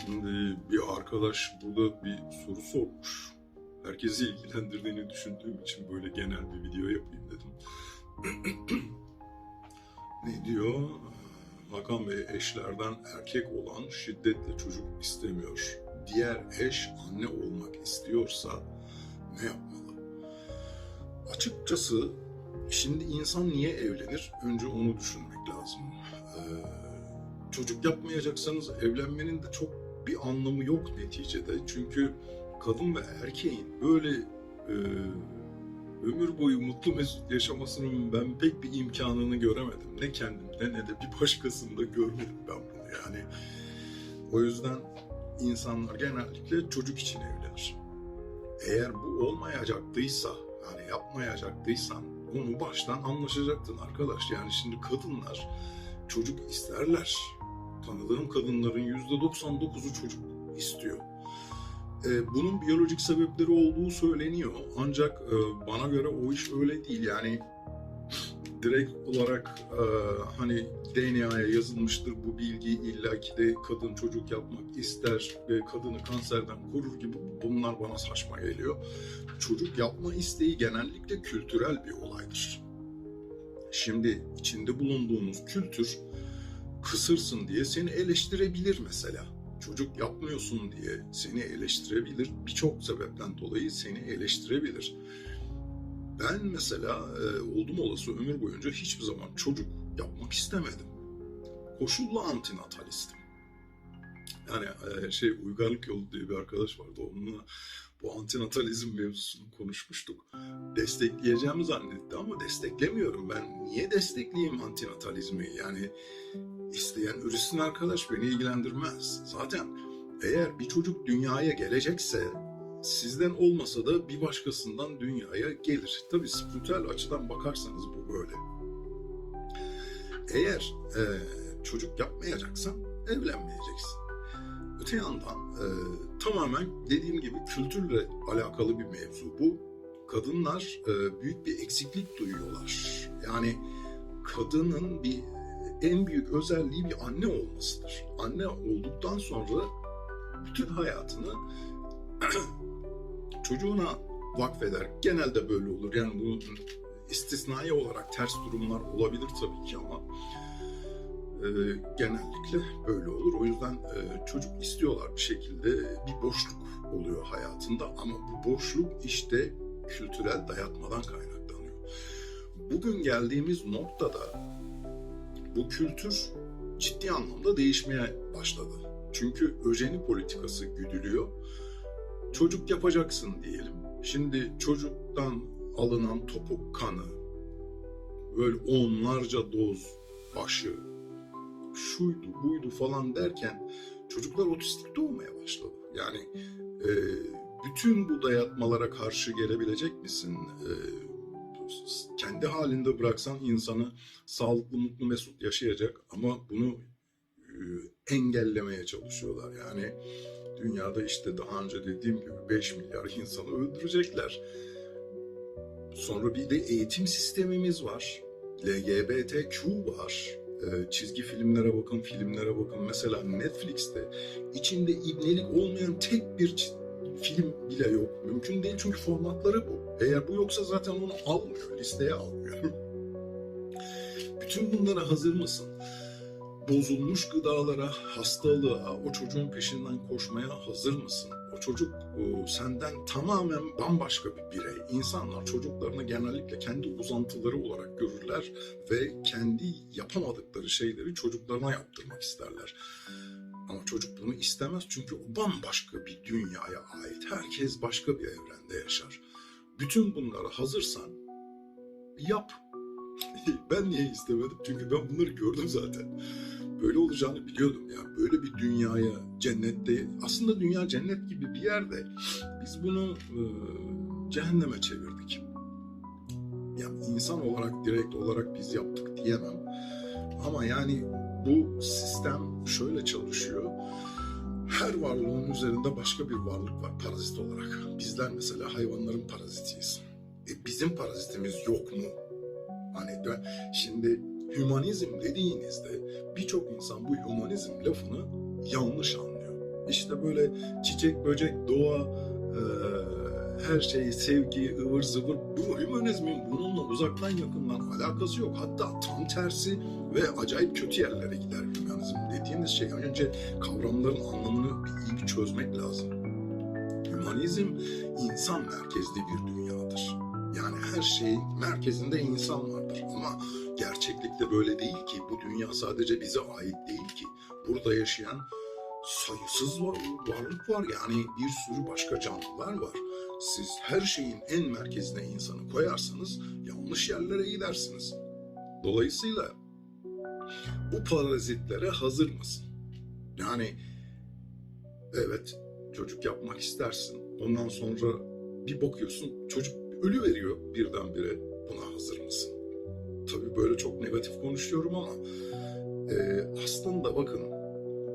Şimdi bir arkadaş burada bir soru sormuş. Herkesi ilgilendirdiğini düşündüğüm için böyle genel bir video yapayım dedim. ne diyor? Hakan Bey eşlerden erkek olan şiddetle çocuk istemiyor. Diğer eş anne olmak istiyorsa ne yapmalı? Açıkçası şimdi insan niye evlenir? Önce onu düşünmek lazım. Ee, çocuk yapmayacaksanız evlenmenin de çok bir anlamı yok neticede. Çünkü kadın ve erkeğin böyle e, ömür boyu mutlu mesut yaşamasının ben pek bir imkanını göremedim. Ne kendimde ne de bir başkasında görmedim ben bunu yani. O yüzden insanlar genellikle çocuk için evlenir. Eğer bu olmayacaktıysa, yani yapmayacaktıysan onu baştan anlaşacaktın arkadaş. Yani şimdi kadınlar çocuk isterler. Tanıdığım kadınların %99'u çocuk istiyor. Ee, bunun biyolojik sebepleri olduğu söyleniyor. Ancak e, bana göre o iş öyle değil. Yani direkt olarak e, hani DNA'ya yazılmıştır bu bilgi illaki de kadın çocuk yapmak ister ve kadını kanserden korur gibi bunlar bana saçma geliyor. Çocuk yapma isteği genellikle kültürel bir olaydır. Şimdi içinde bulunduğumuz kültür kısırsın diye seni eleştirebilir mesela. Çocuk yapmıyorsun diye seni eleştirebilir. Birçok sebepten dolayı seni eleştirebilir. Ben mesela e, oldum olası ömür boyunca hiçbir zaman çocuk yapmak istemedim. Koşullu antinatalistim. Yani e, şey Uygarlık Yolu diye bir arkadaş vardı. Onunla bu antinatalizm mevzusunu konuşmuştuk. Destekleyeceğimi zannetti ama desteklemiyorum. Ben niye destekleyeyim antinatalizmi? Yani isteyen üretsin arkadaş beni ilgilendirmez. Zaten eğer bir çocuk dünyaya gelecekse sizden olmasa da bir başkasından dünyaya gelir. Tabi spiritüel açıdan bakarsanız bu böyle. Eğer e, çocuk yapmayacaksan evlenmeyeceksin. Öte yandan e, tamamen dediğim gibi kültürle alakalı bir mevzu bu. Kadınlar e, büyük bir eksiklik duyuyorlar. Yani kadının bir en büyük özelliği bir anne olmasıdır. Anne olduktan sonra bütün hayatını çocuğuna vakfeder. Genelde böyle olur. Yani bu istisnai olarak ters durumlar olabilir tabii ki ama e, genellikle böyle olur. O yüzden e, çocuk istiyorlar bir şekilde bir boşluk oluyor hayatında ama bu boşluk işte kültürel dayatmadan kaynaklanıyor. Bugün geldiğimiz noktada bu kültür ciddi anlamda değişmeye başladı. Çünkü öjeni politikası güdülüyor. Çocuk yapacaksın diyelim. Şimdi çocuktan alınan topuk kanı, böyle onlarca doz başı, şuydu buydu falan derken çocuklar otistik doğmaya başladı. Yani e, bütün bu dayatmalara karşı gelebilecek misin? E, kendi halinde bıraksan insanı sağlıklı, mutlu, mesut yaşayacak ama bunu e, engellemeye çalışıyorlar. Yani dünyada işte daha önce dediğim gibi 5 milyar insanı öldürecekler. Sonra bir de eğitim sistemimiz var. LGBTQ var. E, çizgi filmlere bakın, filmlere bakın. Mesela Netflix'te içinde ibnelik olmayan tek bir film bile yok. Mümkün değil çünkü formatları bu. Eğer bu yoksa zaten onu almıyor, listeye almıyor. Bütün bunlara hazır mısın? Bozulmuş gıdalara, hastalığa, o çocuğun peşinden koşmaya hazır mısın? O çocuk o, senden tamamen bambaşka bir birey. İnsanlar çocuklarını genellikle kendi uzantıları olarak görürler ve kendi yapamadıkları şeyleri çocuklarına yaptırmak isterler. Ama çocuk bunu istemez çünkü o bambaşka bir dünyaya ait. Herkes başka bir evrende yaşar. Bütün bunlara hazırsan yap. ben niye istemedim? Çünkü ben bunları gördüm zaten. Böyle olacağını biliyordum ya. Böyle bir dünyaya, cennette, aslında dünya cennet gibi bir yerde. Biz bunu e, cehenneme çevirdik. Yani insan olarak, direkt olarak biz yaptık diyemem. Ama yani bu sistem şöyle çalışıyor. Her varlığın üzerinde başka bir varlık var parazit olarak. Bizler mesela hayvanların parazitiyiz. E bizim parazitimiz yok mu? Hani de, şimdi hümanizm dediğinizde birçok insan bu hümanizm lafını yanlış anlıyor. işte böyle çiçek, böcek, doğa, e, her şey, sevgi, ıvır zıvır. Bu hümanizmin bununla uzaktan yakından alakası yok. Hatta tam tersi ve acayip kötü yerlere gider hümanizm dediğimiz şey. Önce kavramların anlamını bir iyi bir çözmek lazım. Hümanizm insan merkezli bir dünyadır. Yani her şeyin merkezinde insan vardır. Ama gerçeklikte böyle değil ki. Bu dünya sadece bize ait değil ki. Burada yaşayan sayısız var, varlık var. Yani bir sürü başka canlılar var. Siz her şeyin en merkezine insanı koyarsanız yanlış yerlere gidersiniz. Dolayısıyla bu parazitlere hazır mısın? Yani evet çocuk yapmak istersin. Ondan sonra bir bakıyorsun çocuk ölü veriyor birdenbire. Buna hazır mısın? Tabii böyle çok negatif konuşuyorum ama e, aslında bakın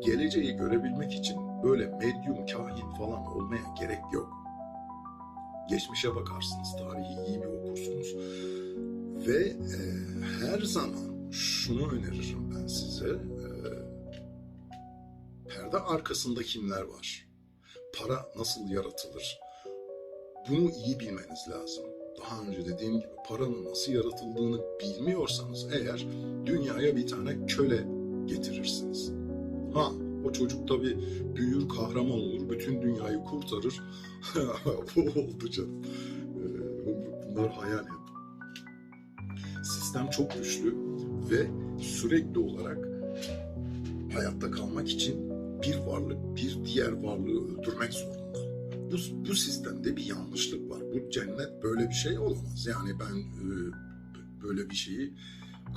geleceği görebilmek için böyle medyum, kahin falan olmaya gerek yok. Geçmişe bakarsınız, tarihi iyi bir okursunuz. Ve e, her zaman şunu öneririm ben size. E, perde arkasında kimler var? Para nasıl yaratılır? Bunu iyi bilmeniz lazım. Daha önce dediğim gibi paranın nasıl yaratıldığını bilmiyorsanız eğer dünyaya bir tane köle getirirsiniz. Ha o çocuk tabii büyür kahraman olur, bütün dünyayı kurtarır. Bu oldu canım. Ee, Bunlar hayal hep. Sistem çok güçlü ve sürekli olarak hayatta kalmak için bir varlık bir diğer varlığı öldürmek zorunda. Bu, bu sistemde bir yanlışlık var. Bu cennet böyle bir şey olamaz. Yani ben e, böyle bir şeyi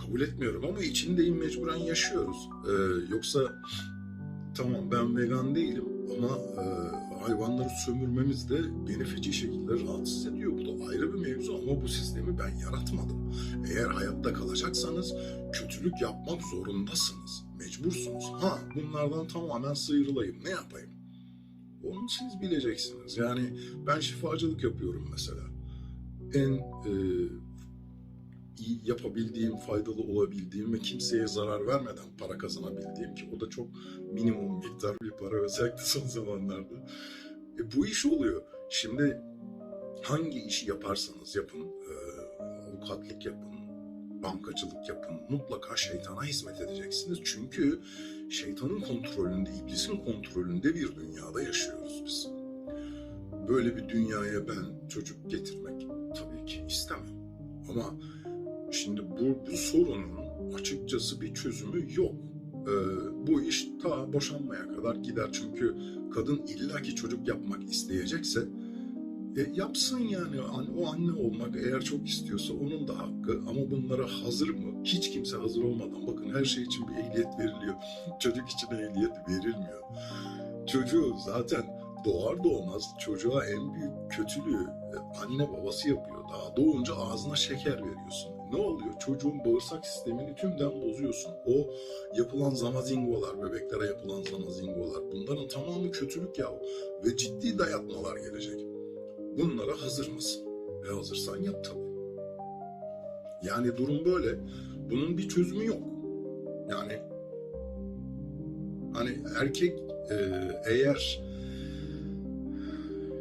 kabul etmiyorum ama içindeyim mecburen yaşıyoruz. E, yoksa tamam ben vegan değilim ama e, hayvanları sömürmemiz de beni feci şekilde rahatsız ediyor. Bu da ayrı bir mevzu ama bu sistemi ben yaratmadım. Eğer hayatta kalacaksanız kötülük yapmak zorundasınız. Mecbursunuz. Ha bunlardan tamamen sıyrılayım. Ne yapayım? Onu siz bileceksiniz. Yani ben şifacılık yapıyorum mesela. En e, yapabildiğim, faydalı olabildiğim ve kimseye zarar vermeden para kazanabildiğim ki o da çok minimum miktar bir para özellikle son zamanlarda. E, bu iş oluyor. Şimdi hangi işi yaparsanız yapın, e, avukatlık yapın, bankacılık yapın, mutlaka şeytana hizmet edeceksiniz. Çünkü şeytanın kontrolünde, iblisin kontrolünde bir dünyada yaşıyoruz biz. Böyle bir dünyaya ben çocuk getirmek tabii ki istemem. Ama şimdi bu, bu sorunun açıkçası bir çözümü yok. Ee, bu iş ta boşanmaya kadar gider. Çünkü kadın illaki çocuk yapmak isteyecekse e, yapsın yani An- o anne olmak eğer çok istiyorsa onun da hakkı ama bunlara hazır mı? Hiç kimse hazır olmadan bakın her şey için bir ehliyet veriliyor. Çocuk için ehliyet verilmiyor. Çocuğu zaten doğar doğmaz çocuğa en büyük kötülüğü e, anne babası yapıyor. Daha doğunca ağzına şeker veriyorsun. Ne oluyor? Çocuğun bağırsak sistemini tümden bozuyorsun. O yapılan zamazingolar, bebeklere yapılan zamazingolar bunların tamamı kötülük ya ve ciddi dayatmalar gelecek. Bunlara hazır mısın? E hazırsan yap tabii. Yani durum böyle. Bunun bir çözümü yok. Yani hani erkek e, eğer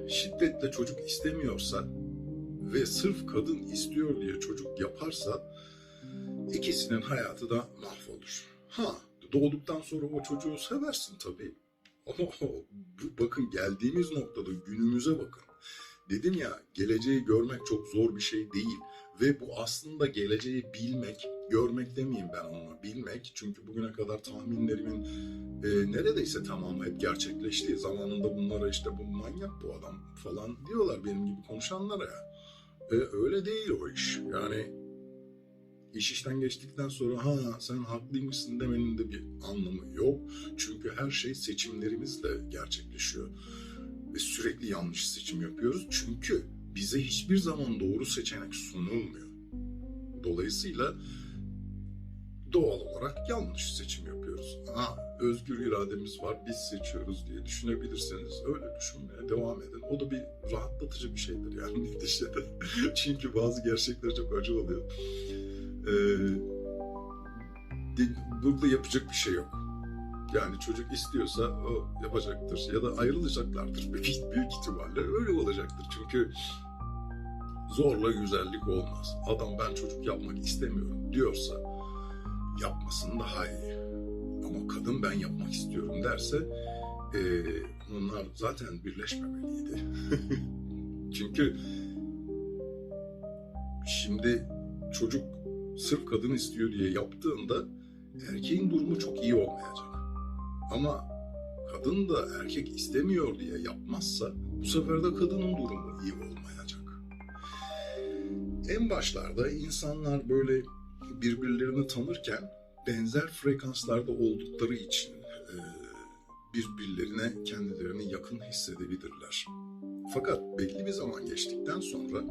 şiddetle çocuk istemiyorsa ve sırf kadın istiyor diye çocuk yaparsa ikisinin hayatı da mahvolur. Ha doğduktan sonra o çocuğu seversin tabii. Ama bakın geldiğimiz noktada günümüze bakın. Dedim ya geleceği görmek çok zor bir şey değil. Ve bu aslında geleceği bilmek, görmek demeyeyim ben ona, bilmek. Çünkü bugüne kadar tahminlerimin e, neredeyse tamamı hep gerçekleşti. Zamanında bunlara işte bu manyak bu adam falan diyorlar benim gibi konuşanlara ya. E, öyle değil o iş. Yani iş işten geçtikten sonra ha sen haklıymışsın demenin de bir anlamı yok. Çünkü her şey seçimlerimizle gerçekleşiyor. Ve sürekli yanlış seçim yapıyoruz. Çünkü bize hiçbir zaman doğru seçenek sunulmuyor. Dolayısıyla doğal olarak yanlış seçim yapıyoruz. Ha, özgür irademiz var, biz seçiyoruz diye düşünebilirseniz öyle düşünmeye devam edin. O da bir rahatlatıcı bir şeydir yani neticede. Çünkü bazı gerçekler çok acı oluyor. Ee, burada yapacak bir şey yok. Yani çocuk istiyorsa o yapacaktır ya da ayrılacaklardır büyük, büyük ihtimalle öyle olacaktır. Çünkü zorla güzellik olmaz. Adam ben çocuk yapmak istemiyorum diyorsa yapmasın daha iyi. Kadın ben yapmak istiyorum derse eee, onlar zaten birleşmemeliydi. Çünkü şimdi çocuk sırf kadın istiyor diye yaptığında erkeğin durumu çok iyi olmayacak. Ama kadın da erkek istemiyor diye yapmazsa bu sefer de kadının durumu iyi olmayacak. En başlarda insanlar böyle birbirlerini tanırken benzer frekanslarda oldukları için e, birbirlerine kendilerini yakın hissedebilirler. Fakat belli bir zaman geçtikten sonra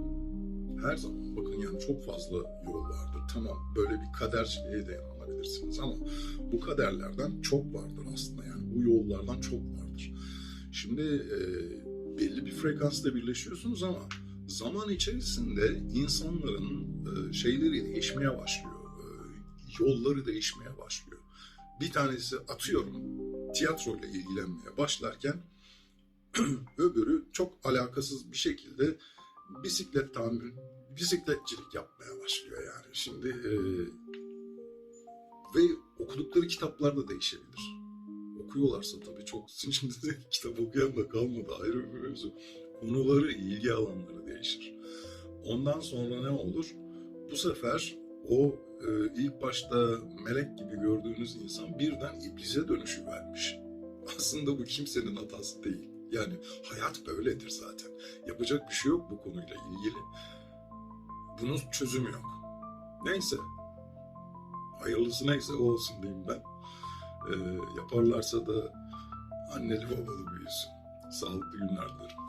her zaman bakın yani çok fazla yol vardır. Tamam böyle bir kaderciliğe de inanabilirsiniz ama bu kaderlerden çok vardır aslında yani bu yollardan çok vardır. Şimdi e, belli bir frekansta birleşiyorsunuz ama zaman içerisinde insanların e, şeyleri değişmeye başlıyor. Yolları değişmeye başlıyor. Bir tanesi atıyorum tiyatroyla ilgilenmeye başlarken öbürü çok alakasız bir şekilde bisiklet tamir, bisikletçilik yapmaya başlıyor yani. Şimdi e, ve okudukları kitaplar da değişebilir. Okuyorlarsa tabii çok şimdi de kitap okuyan da kalmadı ayrı bir mevzu. Konuları, ilgi alanları değişir. Ondan sonra ne olur? Bu sefer o e, ilk başta melek gibi gördüğünüz insan birden iblise dönüşüvermiş. Aslında bu kimsenin hatası değil. Yani hayat böyledir zaten. Yapacak bir şey yok bu konuyla ilgili. Bunun çözümü yok. Neyse. Hayırlısı neyse o olsun diyeyim ben. Ee, yaparlarsa da anneli babalı büyüsün. Sağlıklı günler dilerim.